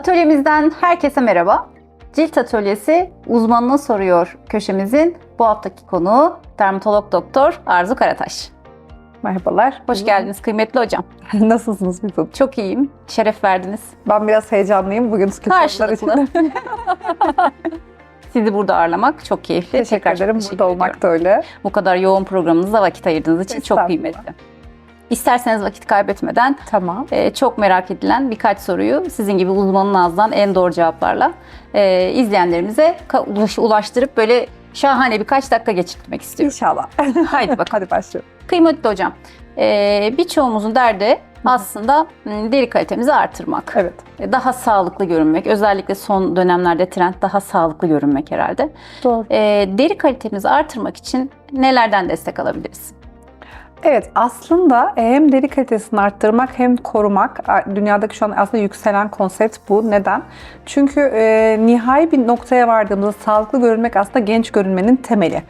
Atölyemizden herkese merhaba. Cilt Atölyesi uzmanına soruyor köşemizin bu haftaki konuğu dermatolog doktor Arzu Karataş. Merhabalar. Hoş geldiniz kıymetli hocam. Nasılsınız Bifut? Çok iyiyim. Şeref verdiniz. Ben biraz heyecanlıyım bugün Karşılıklı. için. Sizi burada ağırlamak çok keyifli. Teşekkür Tekrar ederim. teşekkür Burada olmak ediyorum. da öyle. Bu kadar yoğun programınıza vakit ayırdığınız için çok kıymetli. İsterseniz vakit kaybetmeden Tamam. e, çok merak edilen birkaç soruyu sizin gibi uzmanın ağzından en doğru cevaplarla e, izleyenlerimize ulaştırıp böyle şahane birkaç dakika geçirtmek istiyorum. İnşallah. Haydi bakalım. Hadi başlayalım. Kıymetli hocam, e, birçoğumuzun derdi aslında deri kalitemizi artırmak. Evet. E, Daha sağlıklı görünmek. Özellikle son dönemlerde trend daha sağlıklı görünmek herhalde. Doğru. E, deri kalitemizi artırmak için nelerden destek alabiliriz? Evet aslında hem deri kalitesini arttırmak hem korumak dünyadaki şu an aslında yükselen konsept bu. Neden? Çünkü e, nihai bir noktaya vardığımızda sağlıklı görünmek aslında genç görünmenin temeli.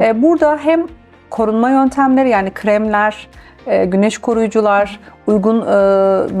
E, burada hem korunma yöntemleri yani kremler, e, güneş koruyucular, uygun e,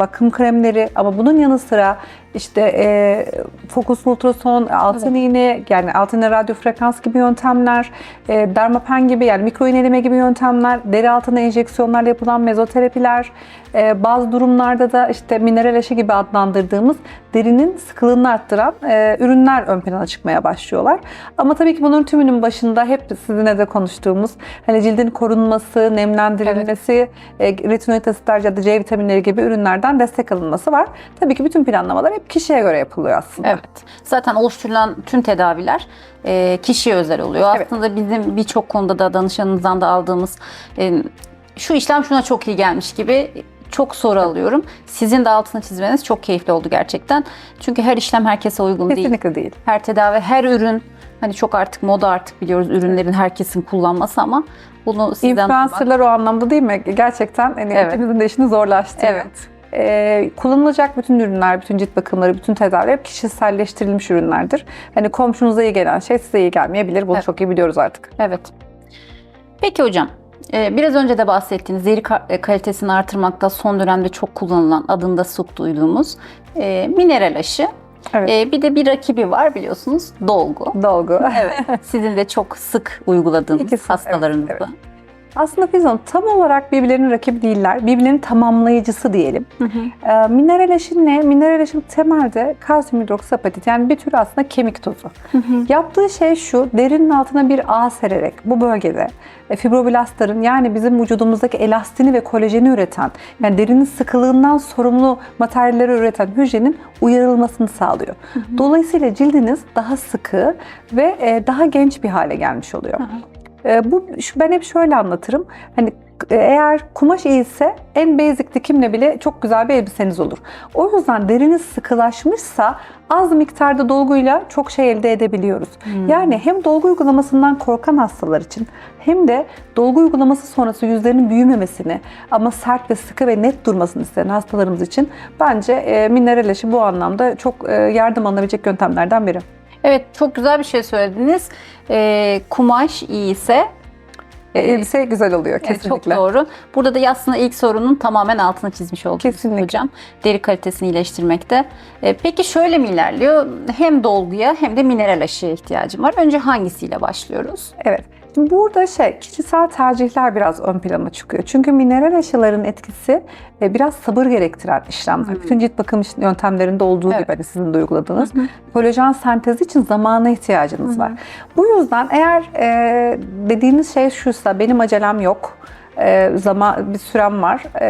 bakım kremleri. Ama bunun yanı sıra işte e, fokus ultrason, altın iğne yani altın iğne radyo frekans gibi yöntemler, e, dermapen gibi yani mikro iğneleme gibi yöntemler, deri altına enjeksiyonlarla yapılan mezoterapiler, e, bazı durumlarda da işte mineral aşı gibi adlandırdığımız derinin sıkılığını arttıran e, ürünler ön plana çıkmaya başlıyorlar. Ama tabii ki bunun tümünün başında hep sizinle de konuştuğumuz hani cildin korunması, nemlendirilmesi, e, retinoid asitler ya da C vitaminleri gibi ürünlerden destek alınması var. Tabii ki bütün planlamalar hep kişiye göre yapılıyor aslında. Evet. Zaten oluşturulan tüm tedaviler e, kişiye özel oluyor. Evet. Aslında bizim birçok konuda da danışanımızdan da aldığımız e, şu işlem şuna çok iyi gelmiş gibi çok soru alıyorum. Sizin de altını çizmeniz çok keyifli oldu gerçekten. Çünkü her işlem herkese uygun değil. Kesinlikle değil. Her tedavi, her ürün hani çok artık moda artık biliyoruz ürünlerin herkesin kullanması ama bunu sizden duymak- Influencerlar o anlamda değil mi? Gerçekten hani Evet. ikimizin de işini zorlaştırıyor. Evet. Ee, kullanılacak bütün ürünler, bütün cilt bakımları, bütün tedaviler hep kişiselleştirilmiş ürünlerdir. Hani komşunuza iyi gelen şey size iyi gelmeyebilir. Bunu Evet. çok iyi biliyoruz artık. Evet. Peki hocam, biraz önce de bahsettiğiniz deri e, kalitesini artırmakta son dönemde çok kullanılan, adında sık duyduğumuz e, mineral aşı. Evet. E, bir de bir rakibi var biliyorsunuz, dolgu. Dolgu. Evet. Sizin de çok sık uyguladığınız İkisi, hastalarınızda. evet, Aslında Hanım tam olarak birbirlerinin rakibi değiller. Birbirlerinin tamamlayıcısı diyelim. Hı hı. Ee, mineral ne? Mineral aşı temelde kalsiyum hidroksapatit yani bir tür aslında kemik tozu. Yaptığı şey şu, derinin altına bir ağ sererek bu bölgede e, fibroblastların yani bizim vücudumuzdaki elastini ve kolajeni üreten, yani derinin sıkılığından sorumlu materyalleri üreten hücrenin uyarılmasını sağlıyor. Dolayısıyla cildiniz daha sıkı ve e, daha genç bir hale gelmiş oluyor. E, bu ben hep şöyle anlatırım. Hani e, eğer kumaş iyiyse en basic dikimle bile çok güzel bir elbiseniz olur. O yüzden deriniz sıkılaşmışsa az miktarda dolguyla çok şey elde edebiliyoruz. Yani hem dolgu uygulamasından korkan hastalar için hem de dolgu uygulaması sonrası yüzlerinin büyümemesini ama sert ve sıkı ve net durmasını isteyen hastalarımız için bence e, mineral aşı bu anlamda çok e, yardım alınabilecek yöntemlerden biri. Evet, çok güzel bir şey söylediniz. E, kumaş iyiyse E, elbise güzel oluyor Evet, kesinlikle. çok doğru. Burada da aslında ilk sorunun tamamen altını çizmiş oldunuz Kesinlikle. hocam. Deri kalitesini iyileştirmekte. E, peki şöyle mi ilerliyor? Hem dolguya hem de mineral aşıya ihtiyacım var. Önce hangisiyle başlıyoruz? Evet. Şimdi burada şey kişisel tercihler biraz ön plana çıkıyor. Çünkü mineral aşıların etkisi e, biraz sabır gerektiren işlemler. Bütün cilt bakım yöntemlerinde olduğu Evet. gibi hani sizin de uyguladığınız. Kolajen sentezi için zamana ihtiyacınız var. Bu yüzden eğer e, dediğiniz şey şuysa benim acelem yok. E, zaman bir sürem var e,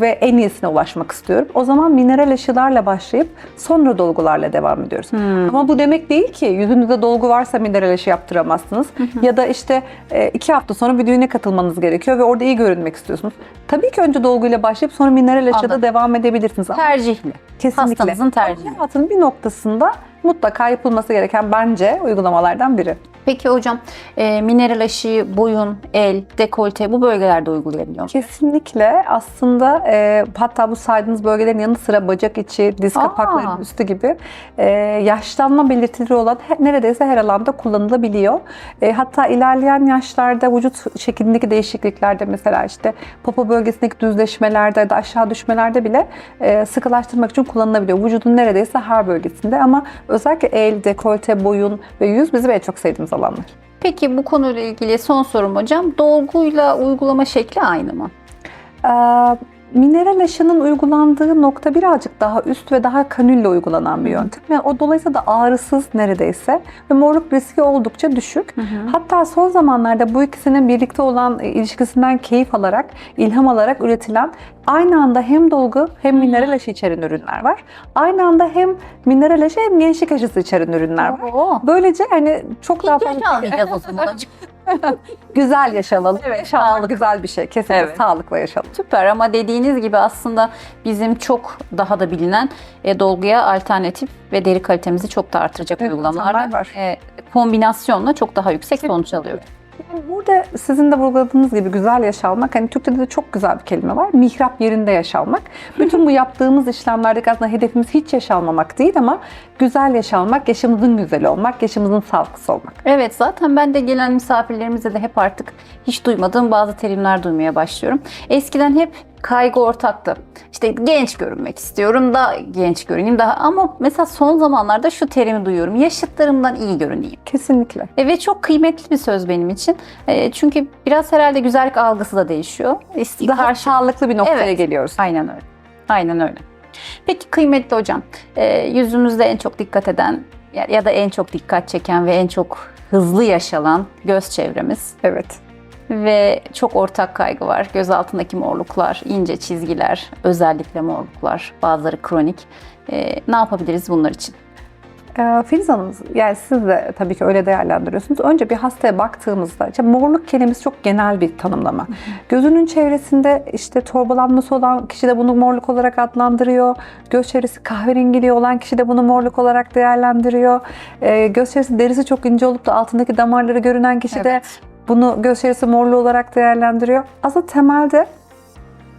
ve en iyisine ulaşmak istiyorum. O zaman mineral aşılarla başlayıp sonra dolgularla devam ediyoruz. Ama bu demek değil ki yüzünüzde dolgu varsa mineral aşı yaptıramazsınız. Ya da işte e, iki hafta sonra bir düğüne katılmanız gerekiyor ve orada iyi görünmek istiyorsunuz. Tabii ki önce dolguyla başlayıp sonra mineral aşıda devam edebilirsiniz. Tercihli. kesinlikle. Hastanızın tercihi. Hayatın bir noktasında mutlaka yapılması gereken bence uygulamalardan biri. Peki hocam e, mineral aşı, boyun, el, dekolte bu bölgelerde uygulayabiliyor mu? Kesinlikle aslında e, hatta bu saydığınız bölgelerin yanı sıra bacak içi, diz Aa. kapaklarının üstü gibi e, yaşlanma belirtileri olan he- neredeyse her alanda kullanılabiliyor. E, hatta ilerleyen yaşlarda vücut şeklindeki değişikliklerde mesela işte popo bölgesindeki düzleşmelerde ya da aşağı düşmelerde bile e, sıkılaştırmak için kullanılabiliyor. Vücudun neredeyse her bölgesinde ama özellikle el, dekolte, boyun ve yüz bizim en çok sevdiğimiz alanlar. Peki bu konuyla ilgili son sorum hocam. Dolguyla uygulama şekli aynı mı? Ee, Mineral aşının uygulandığı nokta birazcık daha üst ve daha kanülle uygulanan bir yöntem. Yani o dolayısıyla da ağrısız neredeyse ve morluk riski oldukça düşük. Hatta son zamanlarda bu ikisinin birlikte olan e, ilişkisinden keyif alarak, ilham alarak üretilen aynı anda hem dolgu hem mineral aşı içeren ürünler var. Aynı anda hem mineral aşı hem gençlik aşısı içeren ürünler var. Oo. Böylece hani çok daha fazla güzel yaşanalım. Evet, Yaşanmalı güzel bir şey. Kesinlikle Evet. sağlıkla yaşayalım. Süper ama dediğiniz gibi aslında bizim çok daha da bilinen e, dolguya alternatif ve deri kalitemizi çok da artıracak Evet, uygulamalarla var, var. e, kombinasyonla çok daha yüksek sonuç alıyoruz. Yani Burada sizin de vurguladığınız gibi güzel yaşalmak, hani Türkçe'de de çok güzel bir kelime var. Mihrap yerinde yaşalmak. Bütün bu yaptığımız işlemlerdeki aslında hedefimiz hiç yaşalmamak değil ama güzel yaşalmak, yaşımızın güzel olmak, yaşımızın sağlıklısı olmak. Evet zaten ben de gelen misafirlerimize de hep artık hiç duymadığım bazı terimler duymaya başlıyorum. Eskiden hep kaygı ortaktı. İşte genç görünmek istiyorum, daha genç görüneyim daha ama mesela son zamanlarda şu terimi duyuyorum. Yaşıtlarımdan iyi görüneyim. Kesinlikle. E, ve çok kıymetli bir söz benim için. E, çünkü biraz herhalde güzellik algısı da değişiyor. İst- Daha sağlıklı bir noktaya Evet. geliyoruz. Aynen öyle. Aynen öyle. Peki kıymetli hocam, e, yüzümüzde en çok dikkat eden ya, da en çok dikkat çeken ve en çok hızlı yaşanan göz çevremiz Evet. Ve çok ortak kaygı var. Göz altındaki morluklar, ince çizgiler, özellikle morluklar, bazıları kronik. E, ne yapabiliriz bunlar için? Ee, Filiz Hanım, yani siz de tabii ki öyle değerlendiriyorsunuz. Önce bir hastaya baktığımızda, işte morluk kelimesi çok genel bir tanımlama. Gözünün çevresinde işte torbalanması olan kişi de bunu morluk olarak adlandırıyor. Göz çevresi kahverengiliği olan kişi de bunu morluk olarak değerlendiriyor. Ee, göz çevresi derisi çok ince olup da altındaki damarları görünen kişi de bunu göz morlu olarak değerlendiriyor. Aslında temelde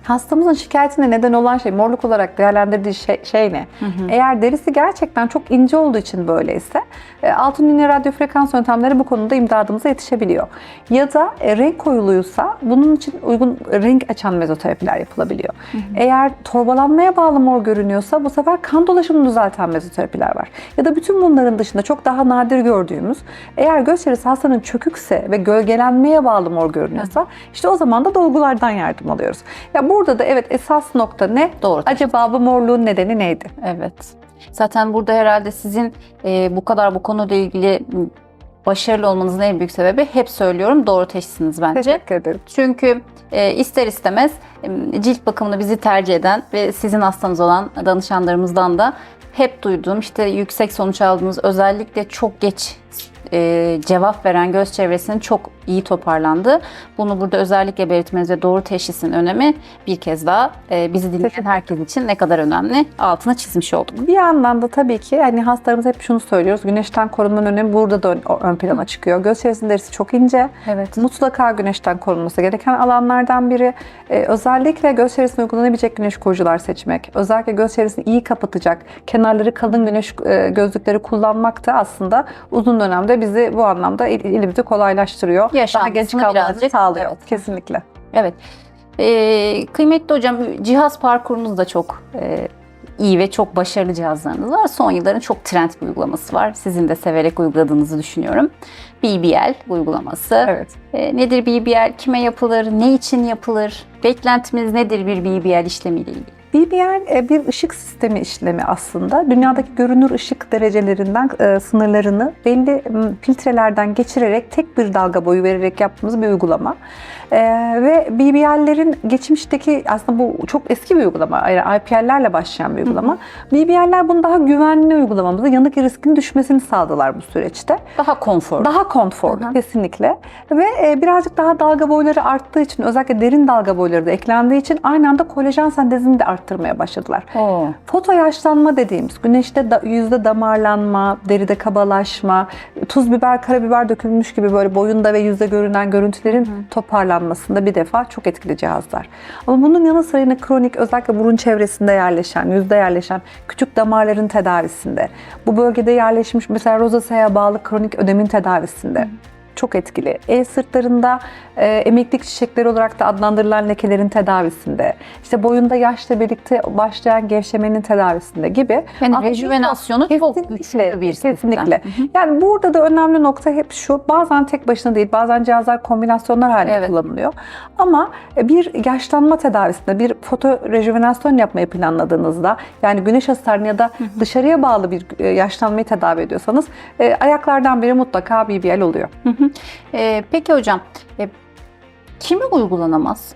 hastamızın şikayetine neden olan şey, morluk olarak değerlendirdiği şey, şey ne? Eğer derisi gerçekten çok ince olduğu için böyleyse e, altın iğne radyo frekans yöntemleri bu konuda imdadımıza yetişebiliyor. Ya da e, renk koyuluysa bunun için uygun renk açan mezoterapiler yapılabiliyor. Eğer torbalanmaya bağlı mor görünüyorsa bu sefer kan dolaşımını düzelten mezoterapiler var. Ya da bütün bunların dışında çok daha nadir gördüğümüz eğer göz çevresi hastanın çökükse ve gölgelenmeye bağlı mor görünüyorsa işte o zaman da dolgulardan yardım alıyoruz. Ya burada da evet esas nokta ne? Doğru. Acaba bu morluğun nedeni neydi? Evet. Zaten burada herhalde sizin e, bu kadar bu konuyla ilgili başarılı olmanızın en büyük sebebi hep söylüyorum doğru teşhisiniz bence. Teşekkür ederim. Çünkü e, ister istemez e, cilt bakımını bizi tercih eden ve sizin hastanız olan danışanlarımızdan da hep duyduğum işte yüksek sonuç aldığımız özellikle çok geç e, cevap veren göz çevresinin çok iyi toparlandığı. Bunu burada özellikle belirtmeniz ve doğru teşhisin önemi bir kez daha e, bizi dinleyen herkes için ne kadar önemli altına çizmiş olduk. Bir yandan da tabii ki hani hastalarımız hep şunu söylüyoruz. Güneşten korunmanın önemi burada da ön, ön plana çıkıyor. Göz çevresinin derisi çok ince. Evet. Mutlaka güneşten korunması gereken alanlardan biri. Ee, özellikle göz çevresine uygulanabilecek güneş koruyucular seçmek. Özellikle göz çevresini iyi kapatacak, kenarları kalın güneş e, gözlükleri kullanmak da aslında uzun dönemde bizi bu anlamda il- ilimizi kolaylaştırıyor. Daha Yaşantısını kalmamızı birazcık- sağlıyor. evet. Kesinlikle. Evet. Ee, kıymetli hocam cihaz parkurunuz da çok e, iyi ve çok başarılı cihazlarınız var. Son yılların çok trend bir uygulaması var. Sizin de severek uyguladığınızı düşünüyorum. BBL uygulaması. Evet. Ee, nedir BBL? Kime yapılır? Ne için yapılır? Beklentimiz nedir bir BBL işlemiyle ilgili? BBL e, bir ışık sistemi işlemi aslında. Dünyadaki görünür ışık derecelerinden e, sınırlarını belli filtrelerden geçirerek tek bir dalga boyu vererek yaptığımız bir uygulama. E, ve BBL'lerin geçmişteki aslında bu çok eski bir uygulama. Yani IPL'lerle başlayan bir uygulama. BBL'ler bunu daha güvenli uygulamamızı, yanık riskinin düşmesini sağladılar bu süreçte. Daha konfor. Daha hı. kesinlikle. Ve birazcık daha dalga boyları arttığı için özellikle derin dalga boyları da eklendiği için aynı anda kolajen sentezini de arttırıyor arttırmaya başladılar. Oo. Foto yaşlanma dediğimiz güneşte da, yüzde damarlanma, deride kabalaşma, tuz biber, karabiber dökülmüş gibi böyle boyunda ve yüzde görünen görüntülerin toparlanmasında bir defa çok etkili cihazlar. Ama bunun yanı sıra yine kronik özellikle burun çevresinde yerleşen, yüzde yerleşen küçük damarların tedavisinde, bu bölgede yerleşmiş mesela rozasaya bağlı kronik ödemin tedavisinde çok etkili. El sırtlarında e, emeklilik çiçekleri olarak da adlandırılan lekelerin tedavisinde, işte boyunda yaşla birlikte başlayan gevşemenin tedavisinde gibi. Yani Aslında rejüvenasyonu çok güçlü bir. Kesinlikle. Yani burada da önemli nokta hep şu. Bazen tek başına değil, bazen cihazlar kombinasyonlar halinde Evet. kullanılıyor. Ama bir yaşlanma tedavisinde bir foto rejüvenasyon yapmayı planladığınızda yani güneş hasarını ya da dışarıya bağlı bir e, yaşlanmayı tedavi ediyorsanız e, ayaklardan biri mutlaka BBL oluyor. Ee, peki hocam, e, kime uygulanamaz?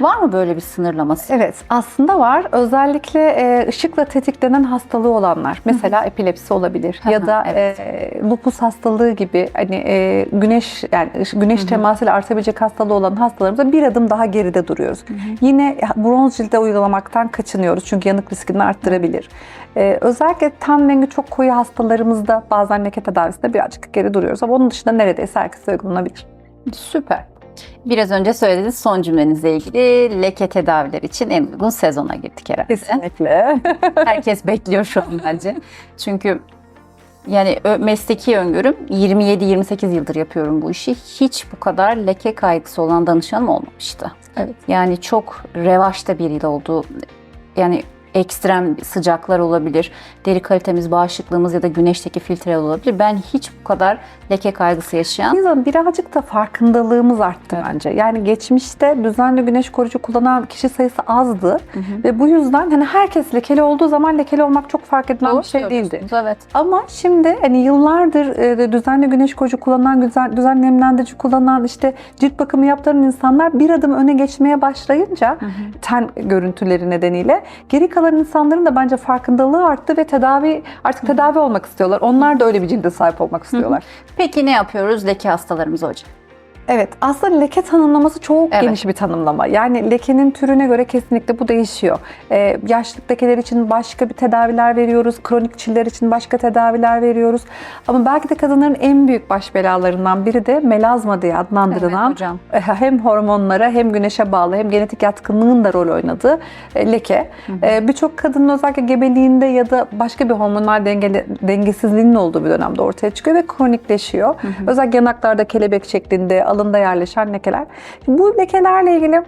Var mı böyle bir sınırlaması? Evet, aslında var. Özellikle e, ışıkla tetiklenen hastalığı olanlar, mesela epilepsi olabilir ya da evet. e, lupus hastalığı gibi hani e, güneş yani güneş temasıyla artabilecek hastalığı olan hastalarımızda bir adım daha geride duruyoruz. Yine bronz cilde uygulamaktan kaçınıyoruz çünkü yanık riskini arttırabilir. E, özellikle ten rengi çok koyu hastalarımızda bazen leke tedavisinde birazcık geri duruyoruz ama onun dışında neredeyse herkese uygulanabilir. Süper. Biraz önce söylediğiniz son cümlenizle ilgili leke tedavileri için en uygun sezona girdik herhalde. Kesinlikle. Herkes bekliyor şu an bence. Çünkü yani mesleki öngörüm 27-28 yıldır yapıyorum bu işi. Hiç bu kadar leke kaygısı olan danışanım olmamıştı. Evet. Yani çok revaçta bir yıl oldu. Yani ekstrem sıcaklar olabilir, deri kalitemiz, bağışıklığımız ya da güneşteki filtreler olabilir. Ben hiç bu kadar leke kaygısı yaşayan Biz birazcık da farkındalığımız arttı Evet. bence. Yani geçmişte düzenli güneş koruyucu kullanan kişi sayısı azdı ve bu yüzden hani herkes lekeli olduğu zaman lekeli olmak çok fark edilen Doğru bir şey değildi. Evet. Ama şimdi hani yıllardır e, düzenli güneş koruyucu kullanan, düzen, düzenli nemlendirici kullanan, işte cilt bakımı yaptıran insanlar bir adım öne geçmeye başlayınca ten görüntüleri nedeniyle geri kalan insanların da bence farkındalığı arttı ve tedavi artık tedavi olmak istiyorlar. Onlar da öyle bir cilde sahip olmak istiyorlar. Peki ne yapıyoruz leke hastalarımıza hocam? Evet, aslında leke tanımlaması çok Evet. geniş bir tanımlama. Yani lekenin türüne göre kesinlikle bu değişiyor. Ee, yaşlık lekeler için başka bir tedaviler veriyoruz, kronik çiller için başka tedaviler veriyoruz. Ama belki de kadınların en büyük baş belalarından biri de melazma diye adlandırılan Evet hocam. e, hem hormonlara hem güneşe bağlı hem genetik yatkınlığın da rol oynadığı e, leke. E, Birçok kadının özellikle gebeliğinde ya da başka bir hormonal dengeli, dengesizliğinin olduğu bir dönemde ortaya çıkıyor ve kronikleşiyor. Özellikle yanaklarda kelebek şeklinde, alında yerleşen lekeler. Şimdi bu lekelerle ilgili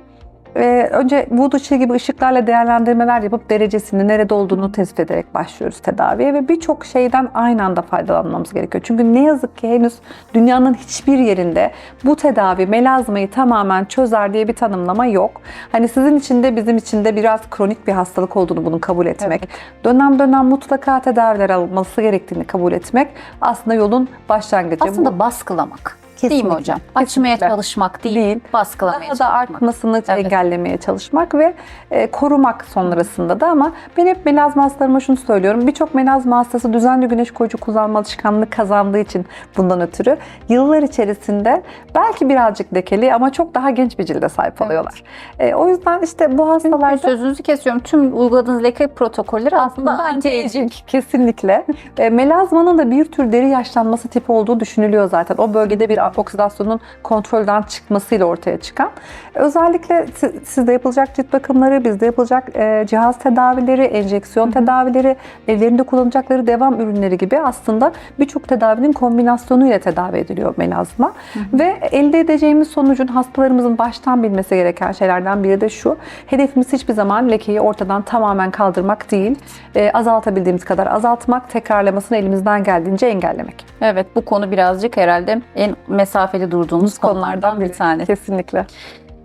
e, önce voodoo ışığı gibi ışıklarla değerlendirmeler yapıp derecesini, nerede olduğunu tespit ederek başlıyoruz tedaviye ve birçok şeyden aynı anda faydalanmamız gerekiyor. Çünkü ne yazık ki henüz dünyanın hiçbir yerinde bu tedavi melazmayı tamamen çözer diye bir tanımlama yok. Hani sizin için de bizim için de biraz kronik bir hastalık olduğunu bunu kabul etmek, dönem dönem mutlaka tedaviler alınması gerektiğini kabul etmek aslında yolun başlangıcı. Aslında Bu- baskılamak. Değil mi Kesinlikle, hocam? Açmaya kesinlikle. çalışmak değil, Değil. baskılamaya daha da çalışmak. artmasını Evet. engellemeye çalışmak ve e, korumak sonrasında da ama ben hep melazma hastalarıma şunu söylüyorum. Birçok melazma hastası düzenli güneş koruyucu kullanma alışkanlığı kazandığı için bundan ötürü yıllar içerisinde belki birazcık lekeli ama çok daha genç bir cilde sahip Evet. oluyorlar. E, o yüzden işte bu hastalarda sözünüzü kesiyorum. Tüm uyguladığınız leke protokolleri aslında anti-aging. Kesinlikle. E, melazmanın da bir tür deri yaşlanması tipi olduğu düşünülüyor zaten. O bölgede bir oksidasyonun kontrolden çıkmasıyla ortaya çıkan. Özellikle si- sizde yapılacak cilt bakımları, bizde yapılacak e, cihaz tedavileri, enjeksiyon tedavileri, evlerinde kullanacakları devam ürünleri gibi aslında birçok tedavinin kombinasyonuyla tedavi ediliyor melazma. Ve elde edeceğimiz sonucun hastalarımızın baştan bilmesi gereken şeylerden biri de şu. Hedefimiz hiçbir zaman lekeyi ortadan tamamen kaldırmak değil. E, azaltabildiğimiz kadar azaltmak, tekrarlamasını elimizden geldiğince engellemek. Evet bu konu birazcık herhalde en mesafeli durduğumuz konulardan bir tanesi. Kesinlikle.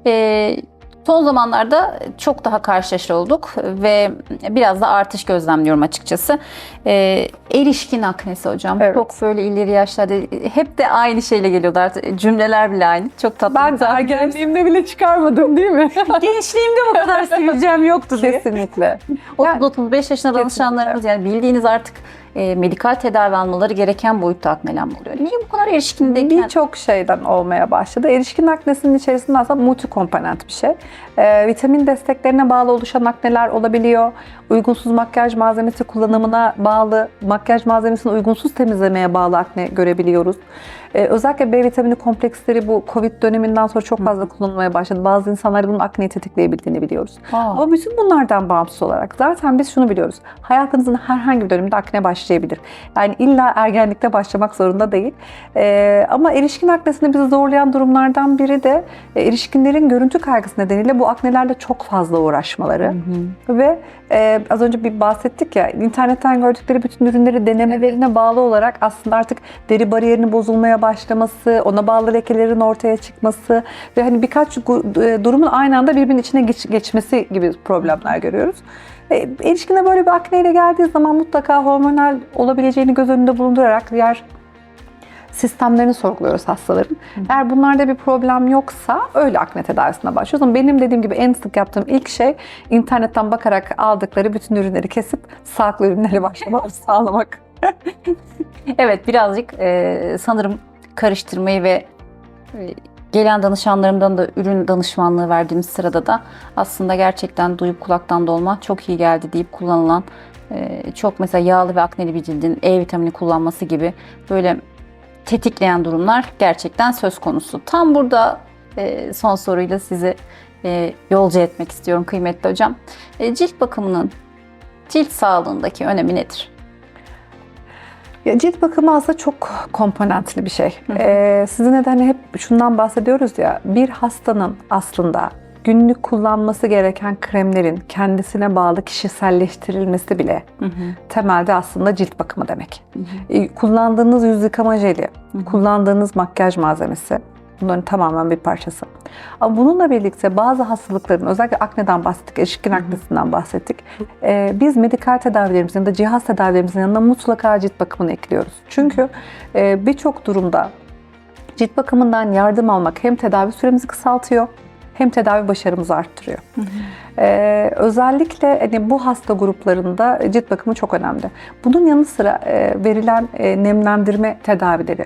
Ee, son zamanlarda çok daha karşılaşır olduk ve biraz da artış gözlemliyorum açıkçası. Ee, erişkin aknesi hocam. Evet. Çok böyle ileri yaşlarda hep de aynı şeyle geliyordu artık. Cümleler bile aynı. Çok tatlı. Ben de ergenliğimde bile çıkarmadım değil mi? gençliğimde bu kadar sivilcem yoktu diye. Kesinlikle. 30-35 yaşında danışanlarımız yani bildiğiniz artık e, medikal tedavi almaları gereken boyutta aknelenme oluyor. Niye bu kadar erişkindeyken? Birçok şeyden olmaya başladı. Erişkin aknesinin içerisinde aslında multikomponent bir şey. Ee, vitamin desteklerine bağlı oluşan akneler olabiliyor. Uygunsuz makyaj malzemesi kullanımına bağlı, makyaj malzemesini uygunsuz temizlemeye bağlı akne görebiliyoruz. Ee, özellikle B vitamini kompleksleri bu Covid döneminden sonra çok fazla kullanılmaya başladı. Bazı insanlar bunun akneyi tetikleyebildiğini biliyoruz. Aa. Ama bütün bunlardan bağımsız olarak zaten biz şunu biliyoruz. Hayatınızın herhangi bir döneminde akne başlayabilir. Yani illa ergenlikte başlamak zorunda değil. Ee, ama erişkin aknesini bizi zorlayan durumlardan biri de e, erişkinlerin görüntü kaygısı nedeniyle bu aknelerle çok fazla uğraşmaları. Ve e, az önce bir bahsettik ya internetten gördükleri bütün ürünleri denemelerine bağlı olarak aslında artık deri bariyerinin bozulmaya başlaması, ona bağlı lekelerin ortaya çıkması ve hani birkaç e, durumun aynı anda birbirinin içine geç- geçmesi gibi problemler görüyoruz. E, erişkine böyle bir akneyle geldiği zaman mutlaka hormonal olabileceğini göz önünde bulundurarak diğer sistemlerini sorguluyoruz hastaların. Eğer bunlarda bir problem yoksa öyle akne tedavisine başlıyoruz. Ama benim dediğim gibi en sık yaptığım ilk şey internetten bakarak aldıkları bütün ürünleri kesip sağlıklı ürünleri başlamaları sağlamak. Evet birazcık e, sanırım karıştırmayı ve e, gelen danışanlarımdan da ürün danışmanlığı verdiğimiz sırada da aslında gerçekten duyup kulaktan dolma çok iyi geldi deyip kullanılan e, çok mesela yağlı ve akneli bir cildin E vitamini kullanması gibi böyle tetikleyen durumlar gerçekten söz konusu. Tam burada e, son soruyla sizi yolcu etmek istiyorum kıymetli hocam. Cilt bakımının cilt sağlığındaki önemi nedir? Ya cilt bakımı aslında çok komponentli bir şey. Ee, sizinle de hani hep şundan bahsediyoruz ya, bir hastanın aslında günlük kullanması gereken kremlerin kendisine bağlı kişiselleştirilmesi bile temelde aslında cilt bakımı demek. Ee, Kullandığınız yüz yıkama jeli, kullandığınız makyaj malzemesi bunların tamamen bir parçası. Ama bununla birlikte bazı hastalıkların özellikle akneden bahsettik, erişkin aknesinden bahsettik. Ee, biz medikal tedavilerimizin ya da cihaz tedavilerimizin yanına mutlaka cilt bakımını ekliyoruz. Çünkü e, birçok durumda cilt bakımından yardım almak hem tedavi süremizi kısaltıyor hem tedavi başarımızı arttırıyor. Ee, özellikle hani bu hasta gruplarında cilt bakımı çok önemli. Bunun yanı sıra e, verilen e, nemlendirme tedavileri,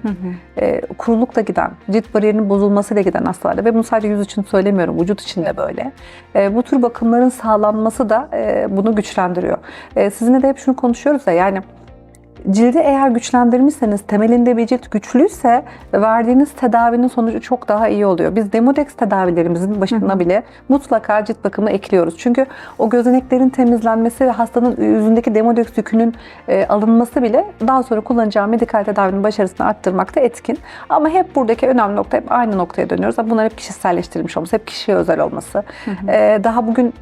e, kurulukla giden, cilt bariyerinin bozulmasıyla giden hastalarda ve bunu sadece yüz için söylemiyorum, vücut için de böyle. E, bu tür bakımların sağlanması da e, bunu güçlendiriyor. E, sizinle de hep şunu konuşuyoruz ya yani Cildi eğer güçlendirmişseniz, temelinde bir cilt güçlüyse verdiğiniz tedavinin sonucu çok daha iyi oluyor. Biz Demodex tedavilerimizin başına bile mutlaka cilt bakımı ekliyoruz. Çünkü o gözeneklerin temizlenmesi ve hastanın yüzündeki Demodex yükünün e, alınması bile daha sonra kullanacağı medikal tedavinin başarısını arttırmakta etkin. Ama hep buradaki önemli nokta hep aynı noktaya dönüyoruz. Bunlar hep kişiselleştirilmiş olması, hep kişiye özel olması. E, daha bugün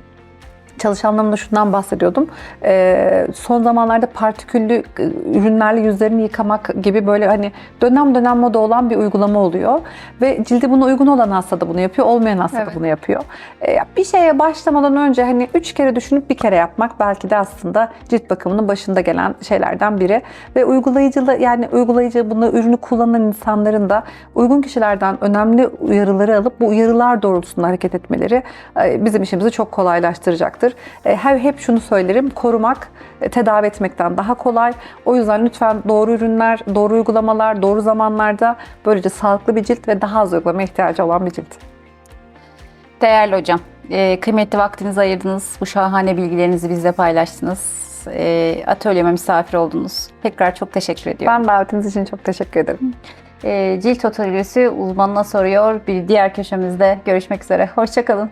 çalışanlarımla şundan bahsediyordum. Ee, son zamanlarda partiküllü e, ürünlerle yüzlerini yıkamak gibi böyle hani dönem dönem moda olan bir uygulama oluyor. Ve cildi buna uygun olan hasta da bunu yapıyor, olmayan hasta Evet. da bunu yapıyor. Ee, bir şeye başlamadan önce hani üç kere düşünüp bir kere yapmak belki de aslında cilt bakımının başında gelen şeylerden biri. Ve uygulayıcılı yani uygulayıcı bunu ürünü kullanan insanların da uygun kişilerden önemli uyarıları alıp bu uyarılar doğrultusunda hareket etmeleri e, bizim işimizi çok kolaylaştıracaktır. E, Her hep şunu söylerim, korumak e, tedavi etmekten daha kolay. O yüzden lütfen doğru ürünler, doğru uygulamalar, doğru zamanlarda böylece sağlıklı bir cilt ve daha az uygulama ihtiyacı olan bir cilt. Değerli hocam, e, kıymetli vaktinizi ayırdınız. Bu şahane bilgilerinizi bizle paylaştınız. Atölyeme misafir oldunuz. Tekrar çok teşekkür ediyorum. Ben davetiniz için çok teşekkür ederim. Cilt Atölyesi uzmanına soruyor. Bir diğer köşemizde görüşmek üzere. Hoşçakalın.